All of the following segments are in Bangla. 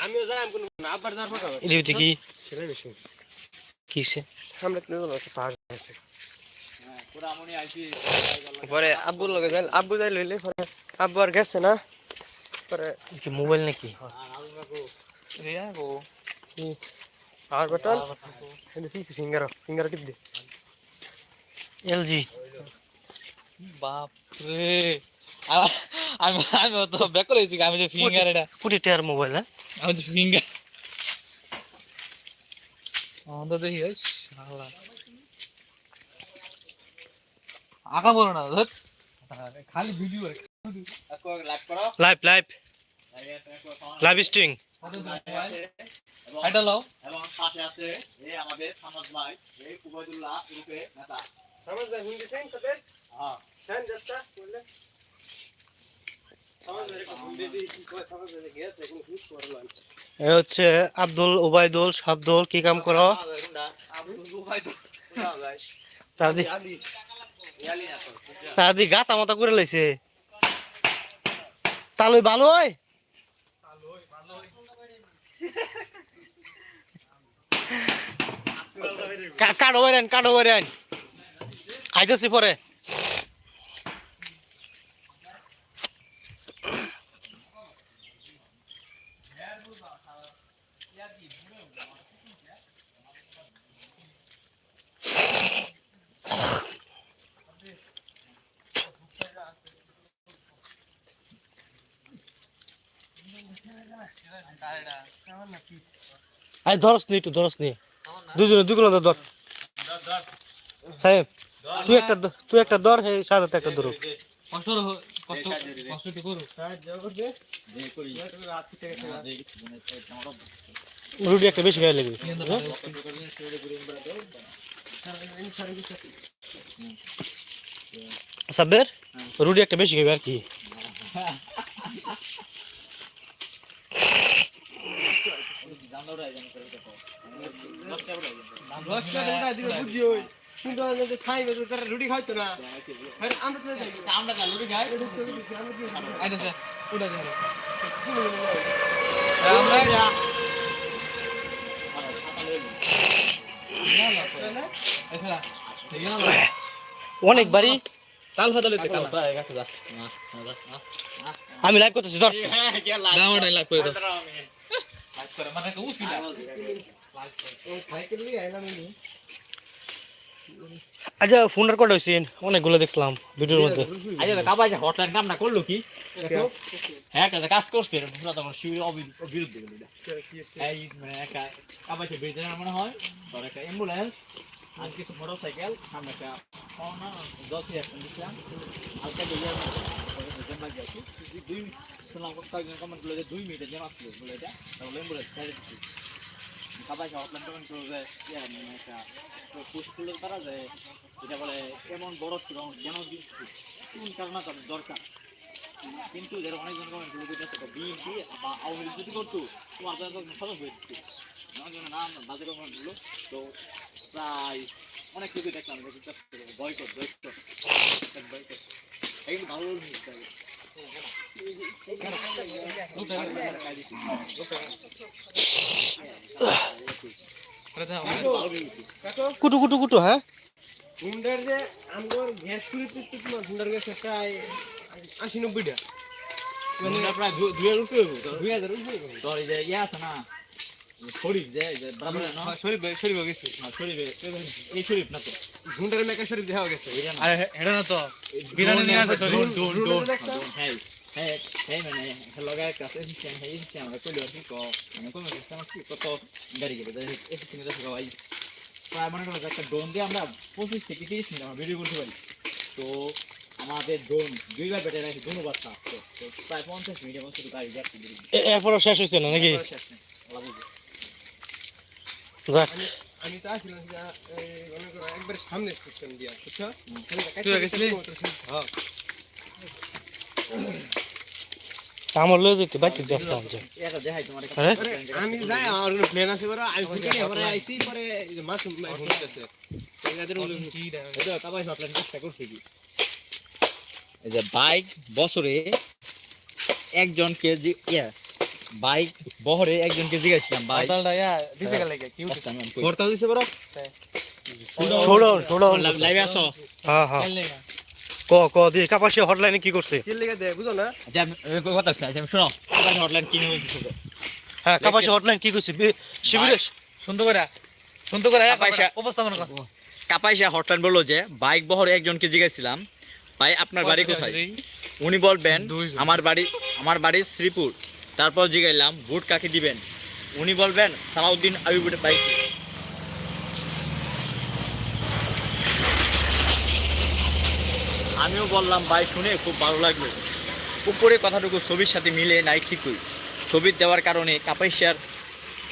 আমিও যাই আমি কোনো আব্বার যাওয়ার কথা আছে। এদিকে কি সেটাই বেশি। কিসে আমরা তো একটা পাহাড় আছে পুরামনি আইছি পরে আব্বুর লগে যাই আব্বু যাই লইলে পরে আব্বু আর গেছে না পরে কি মোবাইল নাকি? পাওয়ার বাটন কিন্তু পিছু ফিঙ্গার ফিঙ্গার টিপ দে। এলজি। বাপ রে আ- আমি আমি তো ব্যাক করে এসেছি আমি যে ফিঙ্গার এটা। কোটি টাকার মোবাইল হ্যাঁ? আমি যে ফিঙ্গার। আমাদের দেখি শালা। আঁকা বলো না ধর। খালি ভিডিও লাইভ করো লাইভ লাইভ লাইভ স্ট্রিং এটা লাও এবং পাশে আছে এই আমাদের সমাজ ভাই এই উবাইদুল্লাহ রূপে নেতা সমাজ ভাই হিন্দি সেন তবে হ্যাঁ। সেন জাস্টা বললে সমাজ ভাই হিন্দি দি কি কয় সমাজ ভাই গেছে এখন খুব করলাম হচ্ছে আব্দুল ওবায়দুল শাব্দুল, কি কাম করো? তার দি তার দি গাতা মাতা করে লাইছে। তালই ভালো হয়? কা- কাঠো বেরেন কাঠো বেরেন আইতেছি পরে। আই ধরস নি একটু, ধরস নি। দুজনে, দুগুলো ধর ধর। সাহেব, তুই একটা দ- তুই একটা ধর, হে সাদাতে একটা ধরো কষ্ট হ- কষ্ট কষ্ট তো করো রুটি একটা বেশি গায়ে লাগবে। সাব্বের, রুটি একটা বেশি খাবে আর কি দশটা টাকা দিলে বুঝি ওই কিন্তু আমি যে খাইবে তো তারা রুটি খাইতো না। আরে আমরা তো যাই। আমরা কাল লুড়ি খাই? উঠে অনেক বাড়ি। তাল ফাতালে আমি লাইভ করতেছি ধর। দামটা লাগ করে দাও। মানে উসিলা। আইলাম আমি আচ্ছা ফোন রেকর্ড হয়েছে অনেকগুলো দেখলাম ভিডিওর মধ্যে। আচ্ছা কাবাই হটলাইন কামটা করল কি? হ্যাঁ একটা কাজ করছে পুরো তখন শিবির বিরুদ্ধে গেল এই মানে একটা কাবাই বেঁধে মনে হয়। ধর একটা অ্যাম্বুলেন্স আর কিছু মোটর সাইকেল সামনে একটা পাওনা দশ অ্যাক্সিডেন্ট দিচ্ছিলাম হালকা দিয়ে দুই শুনলাম কয়েকজন কমেন্ট করল যে দুই মিনিটে জ্যাম আসলো বলে এটা। তাহলে অ্যাম্বুলেন্স ছেড়ে দিচ্ছি কাবাই হটলাইন কমেন্ট করল যে মানে একটা পোস্ট করল তারা যে, এটা বলে এমন বড় ছিল কেন দিচ্ছি কোন কারণে তাদের দরকার। কিন্তু যারা অনেকজন কমেন্ট করল যেটা সেটা বিএনপি বা আওয়ামী লীগ যদি করতো, তোমার জন্য তখন সহজ হয়ে দিচ্ছে আমার নাম বাজে কমেন্ট করল। তো প্রায় অনেক কিছু দেখলাম বয়কট বয়কট বয়কট একদম ভালো জিনিস। কুটু কুটু কুটু হ্যাঁ হুন্ডার যে আমার গ্যাস শুরুতে তো তোমার হুন্ডার গ্যাস প্রায় আশি নব্বইটা আমরা প্রায় দু- দুইয়ের উপরে দুই হাজার উঠবে তোর যে ইয়ে আছে না শরীফ যে শরীফ শরীফ গেছে হ্যাঁ, শরীফ এই শরীফ না তো হুন্ডার মেকা শরীফ দেখা গেছে না আরে এটা না তো বিরানি নিয়ে ডোন ডোন দেখছ? হ্যাঁ হ্যাঁ হ্যাঁ মানে লগা কাছে সিস্টেম হ্যাঁ সিস্টেম আমরা কইলো কি কো মানে কোন সিস্টেম কি কত গাড়ি গেলে এই সিস্টেম দেখো ভাই প্রায় মনে করো একটা ড্রোন দিয়ে আমরা পঁচিশ থেকে তিরিশ মিনিট আমরা ভিডিও করতে পারি তো আমাদের ড্রোন দুইবার বেটে রাখি দুবার আসছে তো প্রায় পঞ্চাশ মিনিটের মধ্যে শুধু গাড়ি যাচ্ছে এরপরও শেষ হয়েছে না নাকি শেষ নেই যাক আমি তো আসছিলাম মনে করো একবার সামনে সিস্টেম দিয়া বুঝছ হ্যাঁ আমার লয়ে যেতে বাইতে আসলাম যে। এটা দেখাই তোমার হ্যাঁ? আরে, আমি যাই আমার কোনো প্ল্যান আছে বড়? আমি ফুটে পরে আইছি পরে মাছ ফুটতেছে এদের বলে এটা কাবাই হটলাইন চেষ্টা করছি। কি এই যে বাইক বছরে একজনকে যে ইয়া বাইক বহরে একজনকে হরতালটা ইয়া দিছে গেলে কি ভর্তা দিছে বড়? শোডাউন শোডাউন লাইভে আসো হ্যাঁ হ্যাঁ। ক ক দিয়ে কাপাসিয়া হটলাইনে কি করছে? বুঝো না? কথা শোনো হটলাইন হ্যাঁ কাপাসিয়া হটলাইন কি করছে? শিবিরে সুন্দর করে সুন্দর করে এক উপস্থাপন কর। কাপাইশা হটলাইন বলল যে বাইক বহর একজনকে জিজ্ঞাসছিলাম ভাই আপনার বাড়ি কোথায়? উনি বলবেন। আমার বাড়ি আমার বাড়ি শ্রীপুর। তারপর জিগাইলাম বুট কাকে দিবেন? উনি বলবেন সালাউদ্দিন আবিবুর বাইক আমিও বললাম, ভাই, শুনে খুব ভালো লাগল। উপরে কথাটুকু ছবির সাথে মিলে নাই ঠিকই। ছবি দেওয়ার কারণে কাপাইশার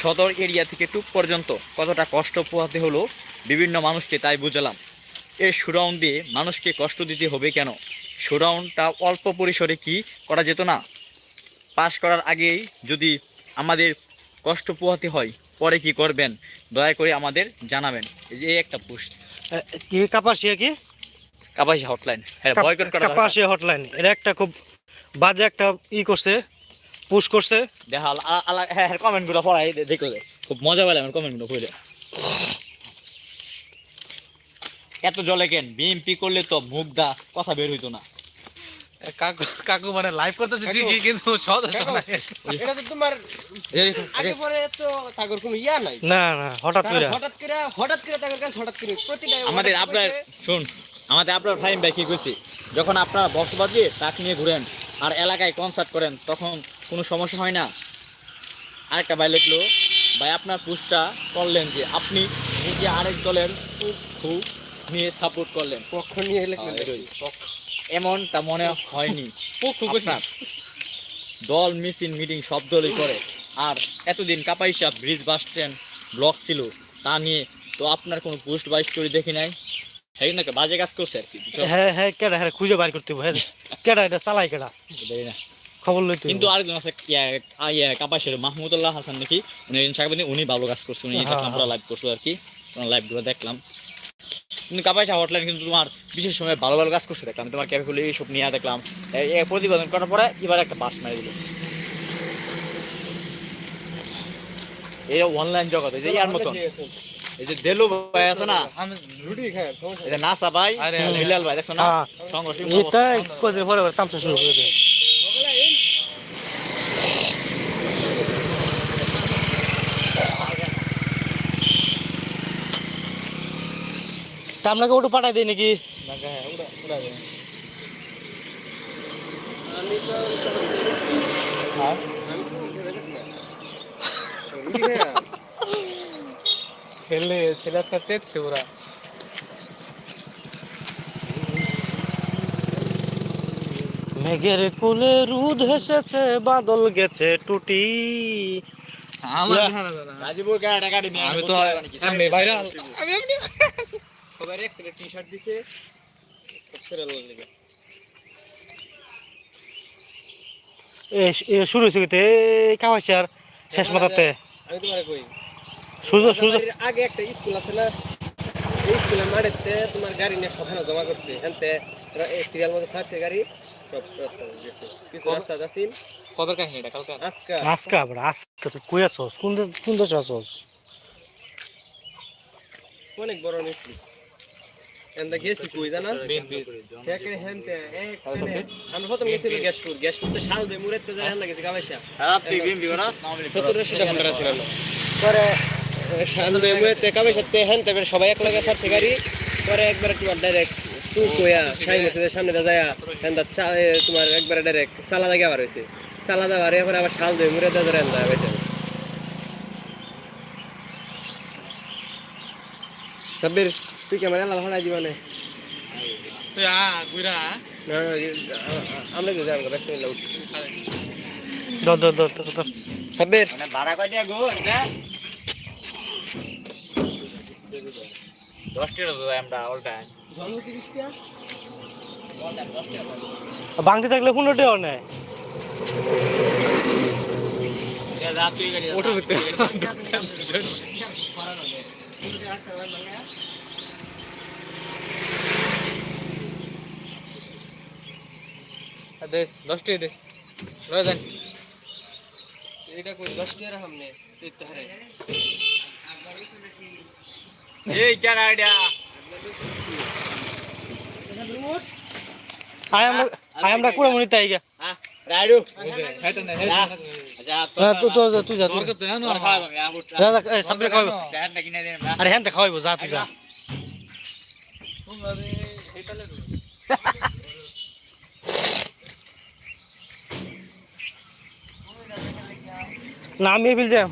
সদর এরিয়া থেকে টুক পর্যন্ত কতটা কষ্ট পোহাতে হলো বিভিন্ন মানুষকে তাই বুঝলাম। এই সুরাউন্ড দিয়ে মানুষকে কষ্ট দিতে হবে কেন? সুরাউন্ডটা অল্প পরিসরে কি করা যেত না? পাশ করার আগেই যদি আমাদের কষ্ট পোহাতে হয়, পরে কি করবেন? দয়া করে আমাদের জানাবেন। এই একটা পোস্ট কে কি কাপাসিয়া কি? কাপাসি হটলাইন হ্যাঁ বয়কট করা। কাপাসিয়া হটলাইন এটা একটা খুব বাজে একটা ই করছে পুশ করছে। দেখা আলা- হ্যাঁ হ্যাঁ কমেন্টগুলো পড়াই দেখো খুব মজা পেলাম আমার কমেন্টগুলো পড়ে এত জলে কেন? বিএমপি করলে তো মুখ দা কথা বের হইতো না। কাকু কাকু মানে লাইভ করতেছে ঠিকই কিন্তু এটা তো তোমার আগে পরে তো তাগর কোনো ইয়া নাই। না না হঠাৎ করে। হঠাৎ করে হঠাৎ করে তাগর কাছে হঠাৎ করে প্রতিটা আমাদের আপনার শুন আমাদের আপনার ফাইম ভাই কি করছে যখন আপনারা বক্স বাজিয়ে ট্রাক নিয়ে ঘুরেন আর এলাকায় কনসার্ট করেন তখন কোনো সমস্যা হয় না। আরেকটা ভাই লিখলো ভাই আপনার পুস্টটা করলেন যে আপনি নিজে আরেক দলের খু নিয়ে সাপোর্ট করলেন। পক্ষ নিয়ে হ্যাঁ। এমনটা মনে হয়নি। দল মিছিল মিটিং সব দলই করে। আর এতদিন Kapaisha bridge bus stand block ছিল তা নিয়ে তো আপনার কোনো পোস্ট বা স্টোরি দেখি নাই? হ্যাঁ নাকি বাজে কাজ করছে আর কি হ্যাঁ হ্যাঁ কেডা হ্যাঁ খুঁজে বাইর করতে হবে হ্যাঁ কেডা এটা চালাই কেডা? না। খবর লইতে কিন্তু আরেকজন আছে ইয়া- ইয়া মাহমুদুল্লাহ হাসান নাকি উনি একজন উনি ভালো কাজ করছে উনি হ্যাঁ, লাইভ আর কি লাইভগুলো দেখলাম। কিন্তু কাপাইশা হটলাইন কিন্তু তোমার বিশেষ সময় ভালো ভালো কাজ করছে দেখলাম তোমার ক্যাফে খুলে এইসব নিয়ে দেখলাম। প্রতিবেদন করার পরে এবার একটা বাস মারি দিল। এই অনলাইন এই যে ইয়ার মতন এই যে দেলু ভাই আছে না? আমি রুটি খায় সমস্যা এই যে নাসা ভাই আরে, আরে। বিলাল ভাই দেখছ না? হ্যাঁ। সংঘর্ষ এটা কদিন পরে আবার তামসা শুরু করে দেবে তা আপনাকে ওটা পাঠাই দিই নাকি? আমি তো হ্যাঁ আমি তো দেখেছি না রুটি খায় ছেলে ছেলে আজকে চেচ্ছে ওরা মেঘের কুলে রুদ হেসেছে বাদল গেছে টুটি। আমি তো ভাইরাল। আমি এমনি সবাই একটা টি শার্ট দিছে এ এ শুরু হয়েছে কিন্তু এই কামাইছে শেষ মাথাতে। আমি তোমারে কই? সূর্য সূর্য আগে একটা স্কুল আছে না? এই স্কুলের মাঠেতে তোমার গাড়ি নিয়ে সখানে জমা করছে। হেনতে সিরিয়াল মধ্যে ছাড়ছে গাড়ি সব গেছে। কিছু রাস্তা আছে কত কাহিনী এটা? কালকে? আজকা আজকা বড় আজকা তুই কই আছস? কোন কোন দেশে আছস? অনেক বড় নিছিস এন্ড গেছি কই জানা? হেকে হেনতে এক আমরা প্রথম গেছিল গ্যাসপুর। গ্যাসপুর তো শাল দে মুরেতে যায় হেন গেছি তুই আশিটা ছিল পরে হেনতে সবাই এক লাগে ছাড়ছে গাড়ি। পরে একবার তোমার ডাইরেক্ট টু কইয়া শাহি মসজিদের সামনে দা যায় এ, তোমার একবারে ডাইরেক্ট সালাদা গিয়ে আবার হয়েছে সালাদা আবার এরপরে আবার শাল দে মুরেতে ধরে হেন্দা বেটে সাব্বির তুই ক্যামেরা লাল হলাই দিবানে তুই আ গুইরা আ। না না, আমরা তো যাব ব্যাক করে লাউ দর দর দর দর, দর সাব্বির। মানে ভাড়া কয় দিয়া গো দশ টাকা তো আমরা অল টাইম থাকলে নেয় রাত তুই গাড়ি ওঠো ভিতরে দে দশ টাকা দে। রয়ে এটা কই? দশ টাকা সামনে দেখতে হারে এই কেডা আইডিয়া আয় আমরা আয় আমরা কুড়ে মিনিট আই গা হ্যাঁ রাইডু হেটা না যা। হেটা আচ্ছা না তুই তো তুই যা তুই তোর কত জানো তোর খাওয়াবো আমি আবুট যা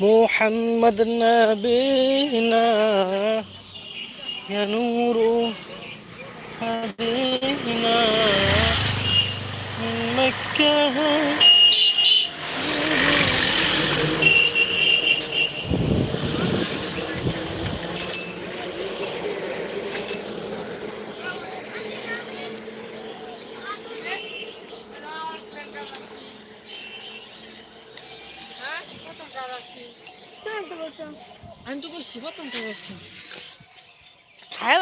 محمد نبينا يا نور هدينا من مكة আমি তো বলছি প্রথম করেছি খায়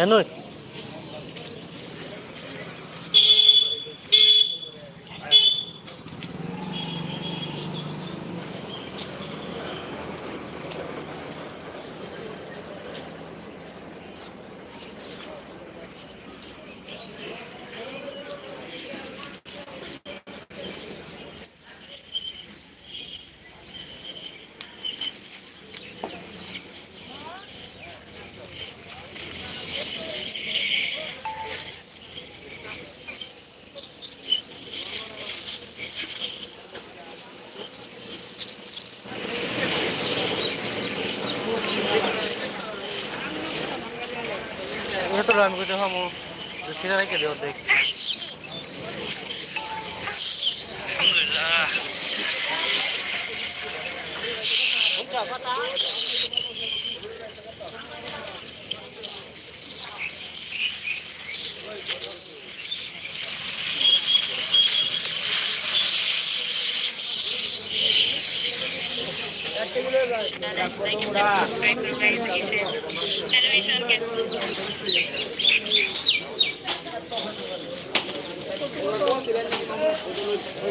এনই এটা তো আমি কইতে হামু সিনা রাখে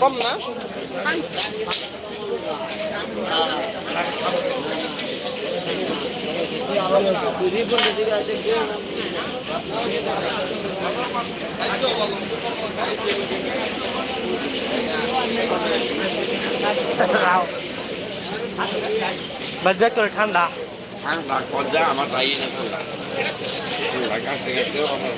কম না? ব্যাগ করে ঠান্ডা ঠান্ডা কজা আমার তাই না ঠান্ডা। ঠান্ডা কাছে আমার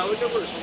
অলদে অলদে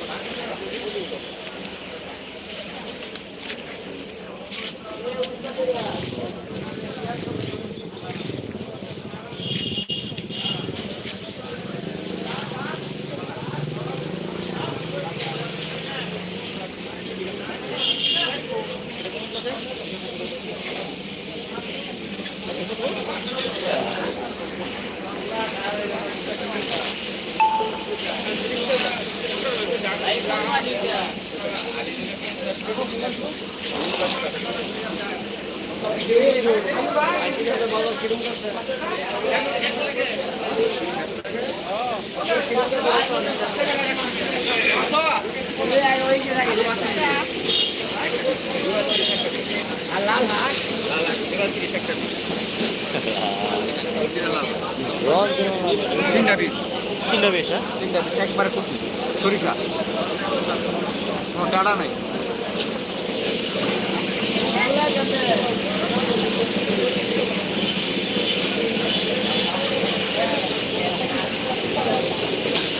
তিনটা বেশ হ্যাঁ? তিনটা বেশ একবারে কচু। সরিষা। কোনো ডাড়া নাই।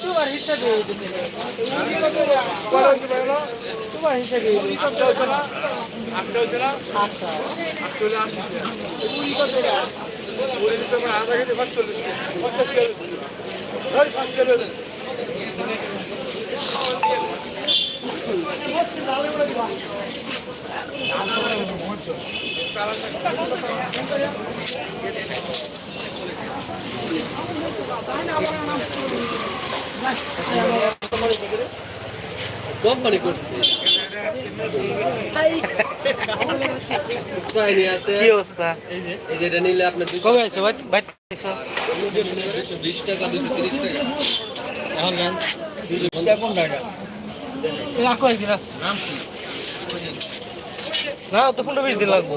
তোমার হিসাবে তোমার হিসাবে আধা কেজি পাঁচ চল্লিশ পঞ্চাশ ওই পাঁচ চল্লিশ Thank you. কোম্পানি করছে। কি অবস্থা? এই যে এটা নিলে আপনার দুশো কবে আইছো? ভাই ভাই দুশো বিশ টাকা দুশো তিরিশ টাকা। রাখো না তো পনেরো বিশ দিন লাগবো।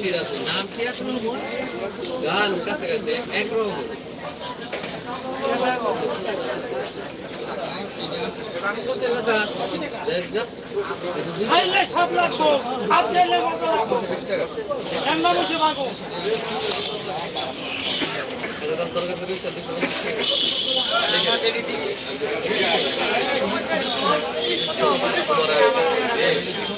এয়ার সিরাজ নাম আছে গান একরকম তোর কাছে দিচ্ছে টাকা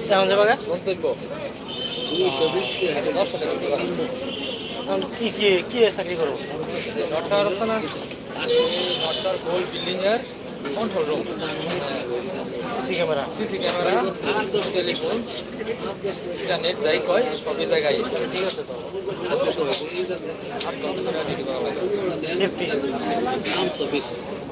কেমন যাবা গন্তব্য কি কি কি চাকরি করব? নটার আছে না? নটার গোল বিল্ডিং এর control room CC camera CC camera telephone internet যাই কয় সবই জায়গায়। ঠিক আছে তো। সেফটি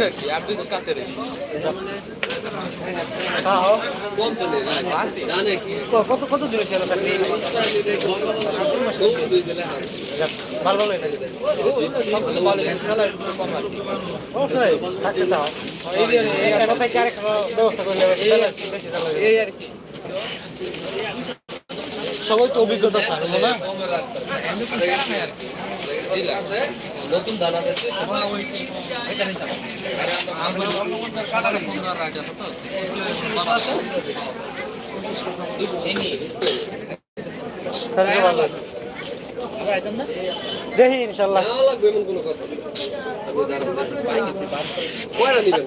রাখি আর দুজন কাছে রাখি হোক। আসি। ক- কত কত ছিল ভালো এই আর কি। সবাই তো অভিজ্ঞতা না? নতুন দানা না দেখি ইনশাল্লাহ লাগবে এমন কোনো কথা। কয়টা নিবেন?